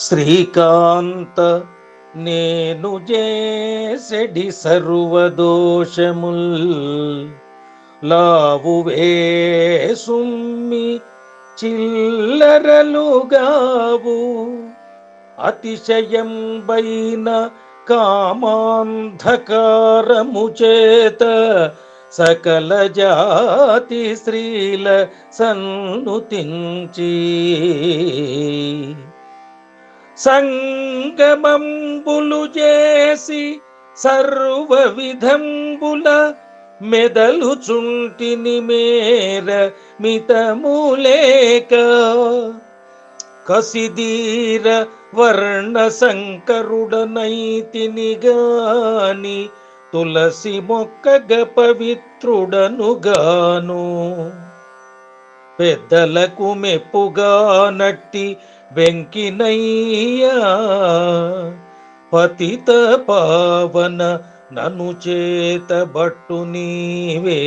శ్రీకాంత నేను చేసెడి సర్వదోషముల్. లావు వేసుమ్మి చిల్లరలుగావు. అతిశయం బైన కామాంధకారము చేత సకల జాతి స్త్రీల సన్నుతించి. సంగమంబులు చేసి సర్వ విధంబుల మెదలు చుంటిని మేర మితములేక కసిదీర వర్ణ సంకరుడనైతిని గాని తులసి మొక్కగ పవిత్రుడనుగాను. పెద్దలకు మెప్పుగా నట్టి వెంకినయ్యా పతిత పావన నను చేత బట్టు నీవే.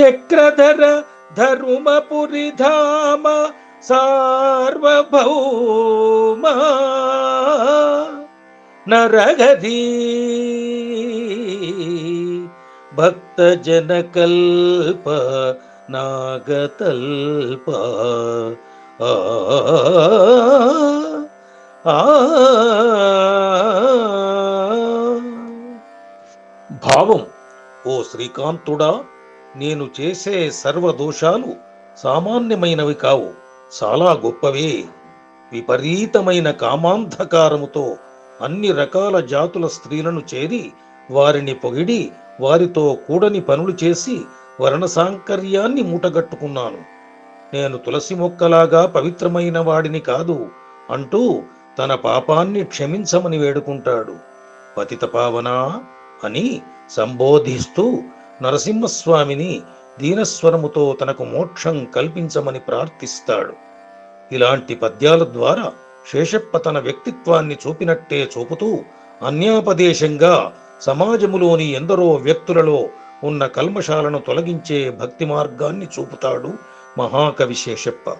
చక్రధర ధరుమపురి ధామ సార్వభౌమ నరగధీ. భక్త జనకల్ప నాగతల్ప. భావం ఓ శ్రీకాంతుడా నేను చేసే సర్వ దోషాలు సామాన్యమైనవి కావు చాలా గొప్పవే. విపరీతమైన కామాంధకారముతో అన్ని రకాల జాతుల స్త్రీలను చేరి వారిని పొగిడి వారితో కూడని పనులు చేసి వర్ణ సాంకర్యాన్ని మూటగట్టుకున్నాను. నేను తులసి మొక్కలాగా పవిత్రమైన వాడిని కాదు అంటూ తన పాపాన్ని క్షమించమని వేడుకుంటాడు. పతిత పావనా అని సంబోధిస్తూ నరసింహస్వామిని దీనస్వరముతో తనకు మోక్షం కల్పించమని ప్రార్థిస్తాడు. ఇలాంటి పద్యాల ద్వారా శేషప్ప తన వ్యక్తిత్వాన్ని చూపినట్టే చూపుతూ అన్యాపదేశంగా సమాజములోని ఎందరో వ్యక్తులలో ఉన్న కల్మషాలను తొలగించే భక్తి మార్గాన్ని చూపుతాడు మహాకవి శేషప్ప.